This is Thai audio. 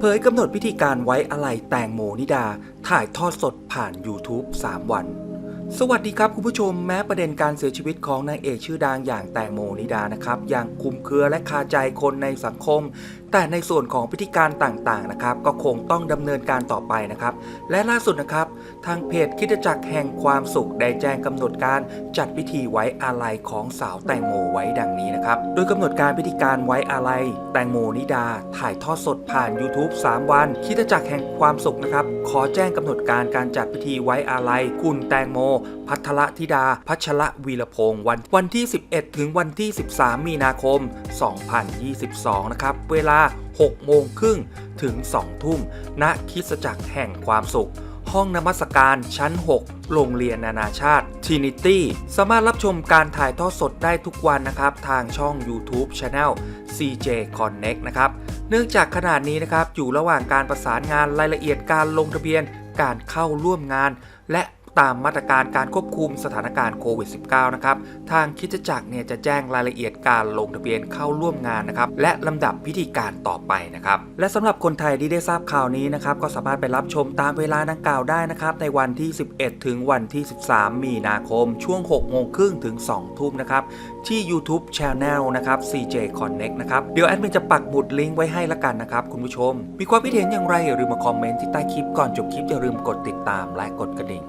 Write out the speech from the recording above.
เผยกำหนดพิธีการไว้อะไรแตงโมนิดา ถ่ายทอดสดผ่าน YouTube 3 วัน สวัสดีครับคุณผู้ชมแม้ประเด็นการเสียชีวิตของนางเอกชื่อดังอย่างแตงโมนิดานะครับอย่างคุมเครือและคาใจคนในสังคม แต่ในส่วนของพิธีการต่างๆนะครับ ก็คงต้องดำเนินการต่อไปนะครับ และล่าสุดนะครับ ทางเพจคิดจักรแห่งความสุขได้แจ้งกำหนดการจัดพิธีไว้อาลัยของสาวแตงโมไว้ดังนี้นะครับ โดยกำหนดการพิธีการไว้อาลัยแตงโมนิดา ถ่ายทอดสดผ่าน YouTube 3 วันคิดจักรแห่งความสุขนะครับขอแจ้งกำหนดการการจัดพิธีไว้อาลัยคุณแตงโมพัทรธิดา พัชระวีรพงศ์วันวันที่ 11 ถึงวันที่ 13 มีนาคม 2022 นะครับ เวลา 6 โมงครึ่งถึง 2 ทุ่ม ณคิสจักรแห่งความสุข ห้องนมัสการชั้น 6โรงเรียนนานาชาติ Trinity สามารถรับชมการถ่ายทอดสดได้ทุกวันนะครับ ทางช่อง YouTube Channel CJ Connect นะครับ เนื่องจากขนาดนี้นะครับ อยู่ระหว่างการประสานงานรายละเอียดการลงทะเบียน การเข้าร่วมงาน และ ตามมาตรการการควบคุมสถานการณ์โควิด -19 นะครับ ทางคิดจักรเนี่ยจะแจ้งรายละเอียดการลงทะเบียนเข้าร่วมงานนะครับ และลำดับพิธีการต่อไปนะครับ และสำหรับคนไทยที่ได้ทราบข่าวนี้นะครับ ก็สามารถไปรับชมตามเวลาดังกล่าวได้นะครับ ในวันที่ 11 ถึงวันที่ 13 มีนาคม ช่วง 6 โมงครึ่งถึง 2 ทุ่มนะครับ ที่ YouTube Channel นะครับ CJ Connect นะครับ เดี๋ยวแอดมินจะปักหมุดลิงก์ไว้ให้ละกันนะครับคุณผู้ชม มีความคิดเห็นอย่างไรอย่าลืมมาคอมเมนต์ที่ใต้คลิปก่อนจบคลิปอย่าลืมกดติดตามและกดกระดิ่ง